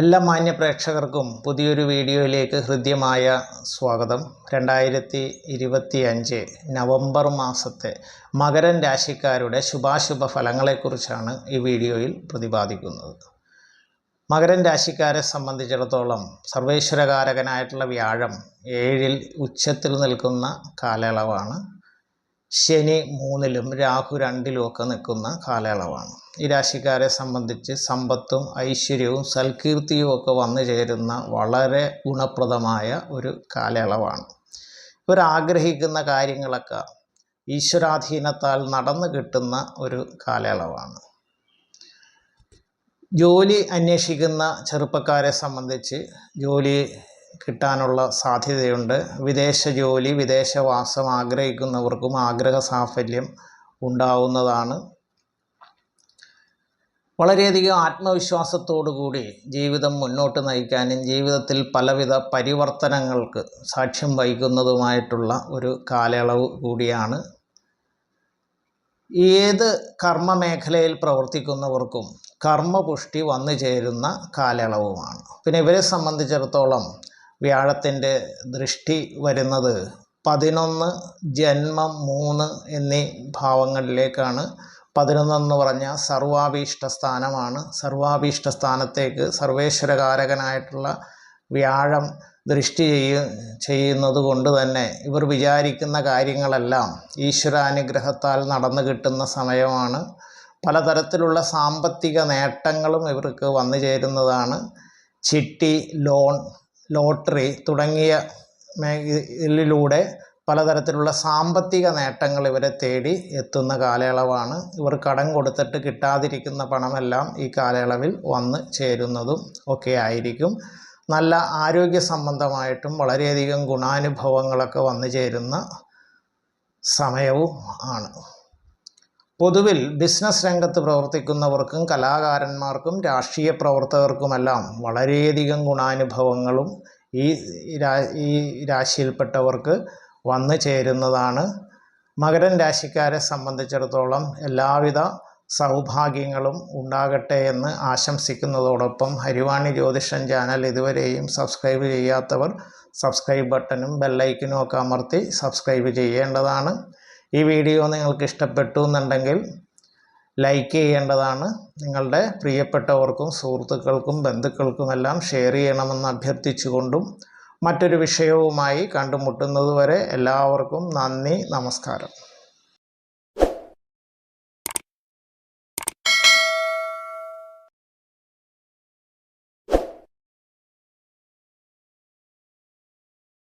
എല്ലാ മാന്യ പ്രേക്ഷകർക്കും പുതിയൊരു വീഡിയോയിലേക്ക് ഹൃദ്യമായ സ്വാഗതം. രണ്ടായിരത്തി ഇരുപത്തി അഞ്ച് നവംബർ മാസത്തെ മകരൻ രാശിക്കാരുടെ ശുഭാശുഭ ഫലങ്ങളെക്കുറിച്ചാണ് ഈ വീഡിയോയിൽ പ്രതിപാദിക്കുന്നത്. മകരൻ രാശിക്കാരെ സംബന്ധിച്ചിടത്തോളം സർവേശ്വരകാരകനായിട്ടുള്ള വ്യാഴം ഏഴിൽ ഉച്ചത്തിൽ നിൽക്കുന്ന കാലയളവാണ്. ശനി മൂന്നിലും രാഹു രണ്ടിലും ഒക്കെ നിൽക്കുന്ന കാലയളവാണ്. ഈ രാശിക്കാരെ സംബന്ധിച്ച് സമ്പത്തും ഐശ്വര്യവും സൽകീർത്തിയും ഒക്കെ വന്നു ചേരുന്ന വളരെ ഗുണപ്രദമായ ഒരു കാലയളവാണ്. ഇവർ ആഗ്രഹിക്കുന്ന കാര്യങ്ങളൊക്കെ ഈശ്വരാധീനത്താൽ നടന്നു കിട്ടുന്ന ഒരു കാലയളവാണ്. ജോലി അന്വേഷിക്കുന്ന ചെറുപ്പക്കാരെ സംബന്ധിച്ച് ജോലി കിട്ടാനുള്ള സാധ്യതയുണ്ട്. വിദേശ ജോലി വിദേശവാസം ആഗ്രഹിക്കുന്നവർക്കും ആഗ്രഹ സാഫല്യം ഉണ്ടാവുന്നതാണ്. വളരെയധികം ആത്മവിശ്വാസത്തോടു കൂടി ജീവിതം മുന്നോട്ട് നയിക്കാനും ജീവിതത്തിൽ പലവിധ പരിവർത്തനങ്ങൾക്ക് സാക്ഷ്യം വഹിക്കുന്നതുമായിട്ടുള്ള ഒരു കാലയളവ് കൂടിയാണ്. ഏത് കർമ്മ മേഖലയിൽ പ്രവർത്തിക്കുന്നവർക്കും കർമ്മപുഷ്ടി വന്നു ചേരുന്ന കാലയളവുമാണ്. പിന്നെ ഇവരെ സംബന്ധിച്ചിടത്തോളം വ്യാഴത്തിന്റെ ദൃഷ്ടി വരുന്നത് പതിനൊന്ന് ജന്മം മൂന്ന് എന്നീ ഭാവങ്ങളിലേക്കാണ്. പതിനൊന്നെന്ന് പറഞ്ഞ സർവാഭീഷ്ട സ്ഥാനമാണ്. സർവാഭീഷ്ട സ്ഥാനത്തേക്ക് സർവേശ്വരകാരകനായിട്ടുള്ള വ്യാഴം ദൃഷ്ടി ചെയ്യ ചെയ്യുന്നത് കൊണ്ട് തന്നെ ഇവർ വിചാരിക്കുന്ന കാര്യങ്ങളെല്ലാം ഈശ്വരാനുഗ്രഹത്താൽ നടന്നു കിട്ടുന്ന സമയമാണ്. പലതരത്തിലുള്ള സാമ്പത്തിക നേട്ടങ്ങളും ഇവർക്ക് വന്നു ചേരുന്നതാണ്. ചിട്ടി ലോൺ ലോട്ടറി തുടങ്ങിയ മേഖലയിലൂടെ പലതരത്തിലുള്ള സാമ്പത്തിക നേട്ടങ്ങൾ ഇവരെ തേടി എത്തുന്ന കാലയളവാണ്. ഇവർ കടം കൊടുത്തിട്ട് കിട്ടാതിരിക്കുന്ന പണമെല്ലാം ഈ കാലയളവിൽ വന്ന് ചേരുന്നതും ഒക്കെ ആയിരിക്കും. നല്ല ആരോഗ്യ സംബന്ധമായിട്ടും വളരെയധികം ഗുണാനുഭവങ്ങളൊക്കെ വന്നു ചേരുന്ന സമയവും ആണ്. പൊതുവിൽ ബിസിനസ് രംഗത്ത് പ്രവർത്തിക്കുന്നവർക്കും കലാകാരന്മാർക്കും രാഷ്ട്രീയ പ്രവർത്തകർക്കുമെല്ലാം വളരെയധികം ഗുണാനുഭവങ്ങളും ഈ ഈ രാശിയിൽപ്പെട്ടവർക്ക് വന്നു ചേരുന്നതാണ്. മകരൻ രാശിക്കാരെ സംബന്ധിച്ചിടത്തോളം എല്ലാവിധ സൗഭാഗ്യങ്ങളും ഉണ്ടാകട്ടെ എന്ന് ആശംസിക്കുന്നതോടൊപ്പം ഹരിവാണി ജ്യോതിഷൻ ചാനൽ ഇതുവരെയും സബ്സ്ക്രൈബ് ചെയ്യാത്തവർ സബ്സ്ക്രൈബ് ബട്ടണും ബെല്ലൈക്കനും ഒക്കെ അമർത്തി സബ്സ്ക്രൈബ് ചെയ്യേണ്ടതാണ്. ഈ വീഡിയോ നിങ്ങൾക്ക് ഇഷ്ടപ്പെട്ടു എന്നുണ്ടെങ്കിൽ ലൈക്ക് ചെയ്യേണ്ടതാണ്. നിങ്ങളുടെ പ്രിയപ്പെട്ടവർക്കും സുഹൃത്തുക്കൾക്കും ബന്ധുക്കൾക്കുമെല്ലാം ഷെയർ ചെയ്യണമെന്ന് അഭ്യർത്ഥിച്ചുകൊണ്ടും മറ്റൊരു വിഷയവുമായി കണ്ടുമുട്ടുന്നതുവരെ എല്ലാവർക്കും നന്ദി നമസ്കാരം.